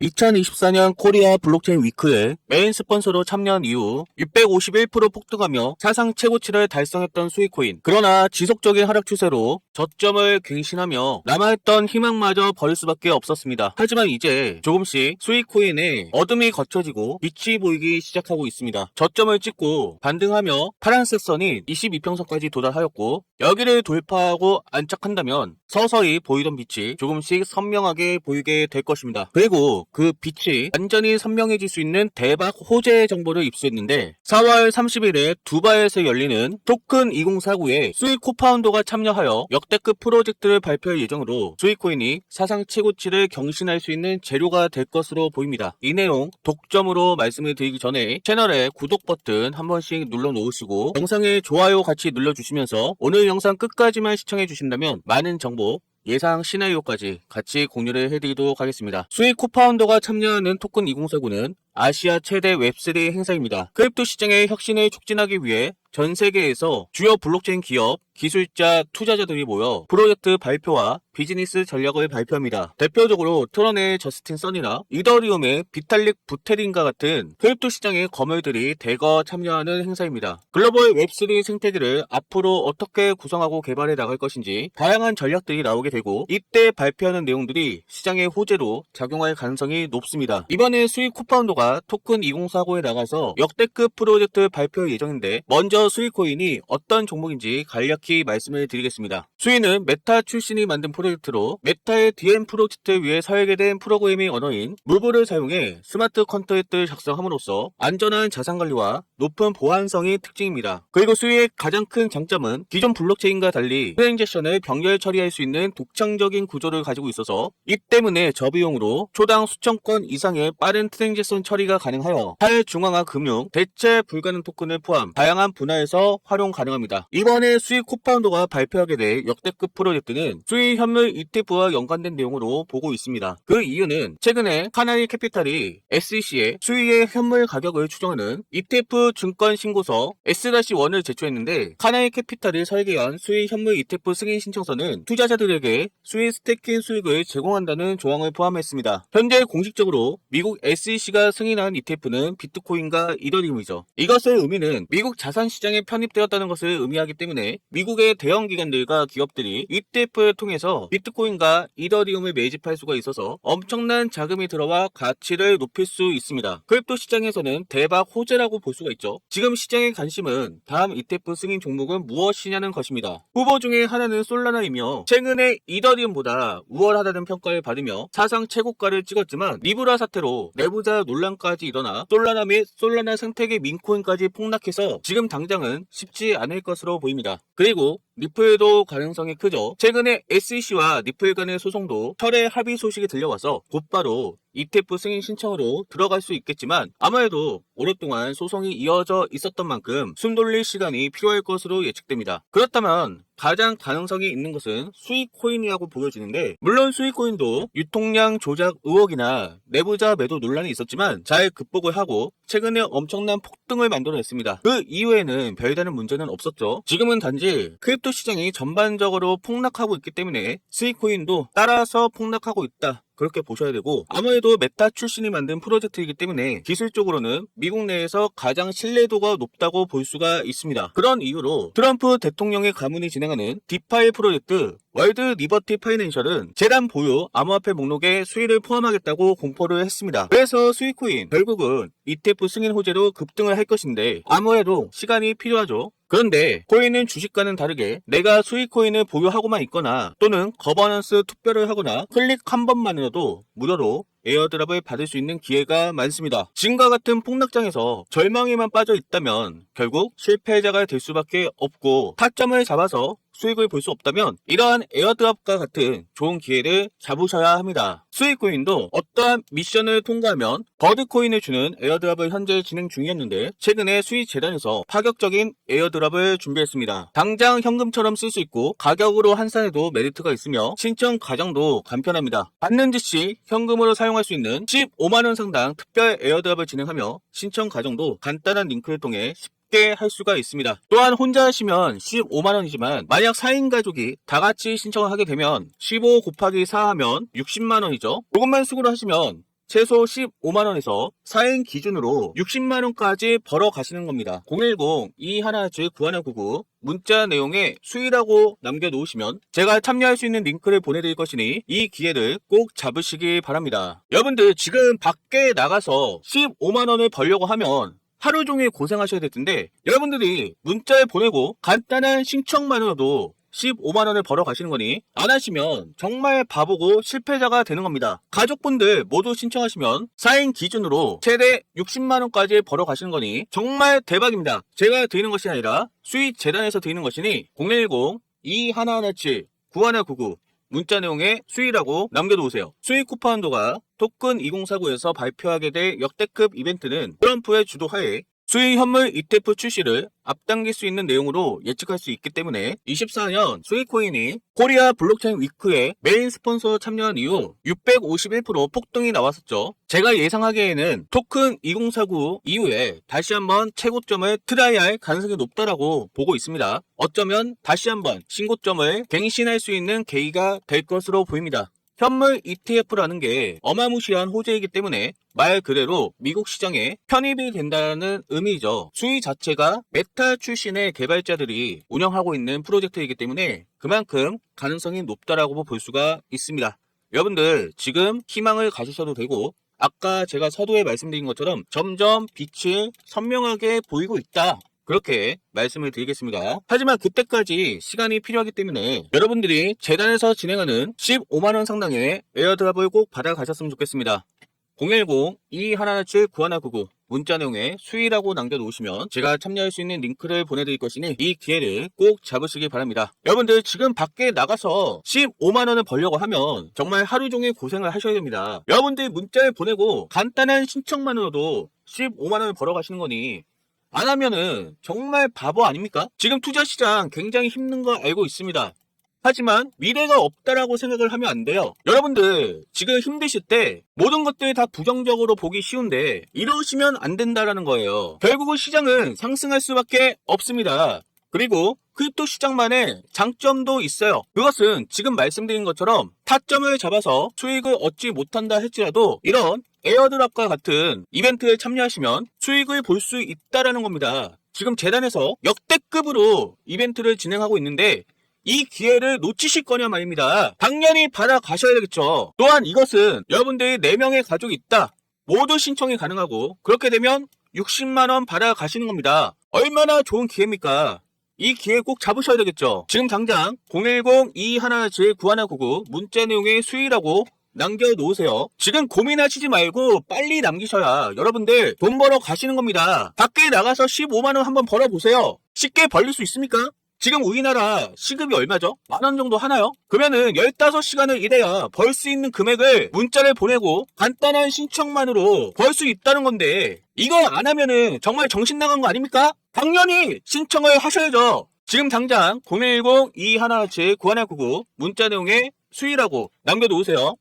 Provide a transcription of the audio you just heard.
2024년 코리아 블록체인 위크에 메인 스폰서로 참여한 이후 651% 폭등하며 사상 최고치를 달성했던 스위코인. 그러나 지속적인 하락 추세로 저점을 갱신하며 남아있던 희망마저 버릴 수밖에 없었습니다. 하지만 이제 조금씩 스위코인의 어둠이 걷혀지고 빛이 보이기 시작하고 있습니다. 저점을 찍고 반등하며 파란색 선이 22평선까지 도달하였고 여기를 돌파하고 안착한다면 서서히 보이던 빛이 조금씩 선명하게 보이게 될 것입니다. 그리고 그 빛이 완전히 선명해질 수 있는 대박 호재 정보를 입수했는데 4월 30일에 두바이에서 열리는 토큰 2049에 수익 코파운더가 참여하여 역대급 프로젝트를 발표할 예정으로 수익코인이 사상 최고치를 경신할 수 있는 재료가 될 것으로 보입니다. 이 내용 독점으로 말씀을 드리기 전에 채널에 구독 버튼 한 번씩 눌러 놓으시고 영상에 좋아요 같이 눌러주시면서 오늘 영상 끝까지만 시청해 주신다면 많은 정보 예상 시나리오까지 같이 공유를 해드리도록 하겠습니다. 수익 코파운더가 참여하는 토큰 2049는 아시아 최대 웹3 행사입니다. 크립토 시장의 혁신을 촉진하기 위해 전 세계에서 주요 블록체인 기업, 기술자, 투자자들이 모여 프로젝트 발표와 비즈니스 전략을 발표합니다. 대표적으로 트론의 저스틴 선이나 이더리움의 비탈릭 부테린과 같은 크립토 시장의 거물들이 대거 참여하는 행사입니다. 글로벌 웹3 생태계를 앞으로 어떻게 구성하고 개발해 나갈 것인지 다양한 전략들이 나오게 되고 이때 발표하는 내용들이 시장의 호재로 작용할 가능성이 높습니다. 이번에 수익 코파운더가 토큰 2049에 나가서 역대급 프로젝트 발표 예정인데 먼저 수익코인이 어떤 종목인지 간략히 말씀을 드리겠습니다. 수익은 메타 출신이 만든 프로젝트 로 메타의 DM 프로젝트 위에 설계된 프로그래밍 언어인 무브를 사용해 스마트 컨트롤을 작성함으로써 안전한 자산 관리와 높은 보안성이 특징입니다. 그리고 수익의 가장 큰 장점은 기존 블록체인과 달리 트랜잭션을 병렬 처리할 수 있는 독창적인 구조를 가지고 있어서 이 때문에 저 비용으로 초당 수천 건 이상의 빠른 트랜잭션 처리가 가능하여 탈중앙화 금융, 대체 불가능 토큰을 포함 다양한 분야에서 활용 가능합니다. 이번에 수익 코파운더가 발표하게 될 역대급 프로젝트는 수익 현물 ETF와 연관된 내용으로 보고 있습니다. 그 이유는 최근에 카나리 캐피탈이 SEC에 수익의 현물 가격을 추정하는 ETF 증권 신고서 S-1을 제출했는데 카나리 캐피탈이 설계한 수익 현물 ETF 승인 신청서는 투자자들에게 수익 스테이킹 수익을 제공한다는 조항을 포함했습니다. 현재 공식적으로 미국 SEC가 승인한 ETF는 비트코인과 이더리움이죠. 이것의 의미는 미국 자산 시장에 편입되었다는 것을 의미하기 때문에 미국의 대형 기관들과 기업들이 ETF를 통해서 비트코인과 이더리움을 매집할 수가 있어서 엄청난 자금이 들어와 가치를 높일 수 있습니다. 크립토 시장에서는 대박 호재라고 볼 수가 있죠. 지금 시장의 관심은 다음 ETF 승인 종목은 무엇이냐는 것입니다. 후보 중에 하나는 솔라나이며 최근에 이더리움보다 우월하다는 평가를 받으며 사상 최고가를 찍었지만 리브라 사태로 내부자 논란까지 일어나 솔라나 및 솔라나 생태계 민코인까지 폭락해서 지금 당장은 쉽지 않을 것으로 보입니다. 그리고 리플도 가능성이 크죠. 최근에 SEC와 리플 간의 소송도 철회 합의 소식이 들려와서 곧바로 ETF 승인 신청으로 들어갈 수 있겠지만 아무래도 오랫동안 소송이 이어져 있었던 만큼 숨 돌릴 시간이 필요할 것으로 예측됩니다. 그렇다면 가장 가능성이 있는 것은 수익 코인이라고 보여지는데 물론 수익 코인도 유통량 조작 의혹이나 내부자 매도 논란이 있었지만 잘 극복을 하고 최근에 엄청난 폭등을 만들어냈습니다. 그 이후에는 별다른 문제는 없었죠. 지금은 단지 크립토 시장이 전반적으로 폭락하고 있기 때문에 수익 코인도 따라서 폭락하고 있다. 그렇게 보셔야 되고 아무래도 메타 출신이 만든 프로젝트이기 때문에 기술적으로는 미국 내에서 가장 신뢰도가 높다고 볼 수가 있습니다. 그런 이유로 트럼프 대통령의 가문이 진행하는 디파이 프로젝트 월드 리버티 파이낸셜은 재단 보유 암호화폐 목록에 수익을 포함하겠다고 공포를 했습니다. 그래서 수익코인 결국은 ETF 승인 호재로 급등을 할 것인데 아무래도 시간이 필요하죠. 그런데 코인은 주식과는 다르게 내가 수익 코인을 보유하고만 있거나 또는 거버넌스 투표를 하거나 클릭 한 번만으로도 무료로 에어드랍을 받을 수 있는 기회가 많습니다. 지금과 같은 폭락장에서 절망에만 빠져 있다면 결국 실패자가 될 수밖에 없고 타점을 잡아서 수익을 볼 수 없다면 이러한 에어드랍과 같은 좋은 기회를 잡으셔야 합니다. 수익코인도 어떠한 미션을 통과하면 버드코인을 주는 에어드랍을 현재 진행 중이었는데 최근에 수익 재단에서 파격적인 에어드랍을 준비했습니다. 당장 현금처럼 쓸 수 있고 가격으로 환산해도 메리트가 있으며 신청 과정도 간편합니다. 받는 즉시 현금으로 사용할 수 있는 15만원 상당 특별 에어드랍을 진행하며 신청 과정도 간단한 링크를 통해 할 수가 있습니다. 또한 혼자 하시면 15만원이지만 만약 4인 가족이 다 같이 신청을 하게 되면 15 곱하기 4 하면 60만원이죠. 조금만 수고를 하시면 최소 15만원에서 4인 기준으로 60만원까지 벌어 가시는 겁니다. 010-2197-9199 문자 내용에 수위라고 남겨놓으시면 제가 참여할 수 있는 링크를 보내드릴 것이니 이 기회를 꼭 잡으시기 바랍니다. 여러분들 지금 밖에 나가서 15만원을 벌려고 하면 하루 종일 고생하셔야 될 텐데 여러분들이 문자를 보내고 간단한 신청만으로도 15만원을 벌어 가시는 거니 안 하시면 정말 바보고 실패자가 되는 겁니다. 가족분들 모두 신청하시면 4인 기준으로 최대 60만원까지 벌어 가시는 거니 정말 대박입니다. 제가 드리는 것이 아니라 수익 재단에서 드리는 것이니 010-2117-9199 문자 내용에 수익이라고 남겨놓으세요. 수익 쿠폰도가 토큰 2049에서 발표하게 될 역대급 이벤트는 트럼프의 주도하에 수익 현물 ETF 출시를 앞당길 수 있는 내용으로 예측할 수 있기 때문에 24년 수익코인이 코리아 블록체인 위크에 메인 스폰서 참여한 이후 651% 폭등이 나왔었죠. 제가 예상하기에는 토큰 2049 이후에 다시 한번 최고점을 트라이할 가능성이 높다라고 보고 있습니다. 어쩌면 다시 한번 신고점을 갱신할 수 있는 계기가 될 것으로 보입니다. 현물 ETF라는 게 어마무시한 호재이기 때문에 말 그대로 미국 시장에 편입이 된다는 의미죠. 수위 자체가 메타 출신의 개발자들이 운영하고 있는 프로젝트이기 때문에 그만큼 가능성이 높다라고 볼 수가 있습니다. 여러분들 지금 희망을 가지셔도 되고 아까 제가 서두에 말씀드린 것처럼 점점 빛이 선명하게 보이고 있다. 그렇게 말씀을 드리겠습니다. 하지만 그때까지 시간이 필요하기 때문에 여러분들이 재단에서 진행하는 15만원 상당의 에어드랍을 꼭 받아가셨으면 좋겠습니다. 010-2117-9199 문자 내용에 수위라고 남겨놓으시면 제가 참여할 수 있는 링크를 보내드릴 것이니 이 기회를 꼭 잡으시기 바랍니다. 여러분들 지금 밖에 나가서 15만원을 벌려고 하면 정말 하루 종일 고생을 하셔야 됩니다. 여러분들 문자를 보내고 간단한 신청만으로도 15만원을 벌어가시는 거니 안 하면은 정말 바보 아닙니까? 지금 투자 시장 굉장히 힘든 거 알고 있습니다. 하지만 미래가 없다라고 생각을 하면 안 돼요. 여러분들 지금 힘드실 때 모든 것들이 다 부정적으로 보기 쉬운데 이러시면 안 된다라는 거예요. 결국은 시장은 상승할 수밖에 없습니다. 그리고 크립토 시장만의 장점도 있어요. 그것은 지금 말씀드린 것처럼 타점을 잡아서 수익을 얻지 못한다 할지라도 이런 에어드랍과 같은 이벤트에 참여하시면 수익을 볼 수 있다라는 겁니다. 지금 재단에서 역대급으로 이벤트를 진행하고 있는데 이 기회를 놓치실 거냐 말입니다. 당연히 받아가셔야 되겠죠. 또한 이것은 여러분들이 4명의 가족이 있다. 모두 신청이 가능하고 그렇게 되면 60만원 받아가시는 겁니다. 얼마나 좋은 기회입니까? 이 기회 꼭 잡으셔야 되겠죠. 지금 당장 010-2117-9199 문자 내용의 수위라고 남겨놓으세요. 지금 고민하시지 말고 빨리 남기셔야 여러분들 돈 벌어 가시는 겁니다. 밖에 나가서 15만원 한번 벌어보세요. 쉽게 벌릴 수 있습니까? 지금 우리나라 시급이 얼마죠? 만 원 정도 하나요? 그러면은 15시간을 일해야 벌 수 있는 금액을 문자를 보내고 간단한 신청만으로 벌 수 있다는 건데 이거 안 하면은 정말 정신 나간 거 아닙니까? 당연히 신청을 하셔야죠. 지금 당장 010-2117-9199 문자 내용에 수위라고 남겨놓으세요.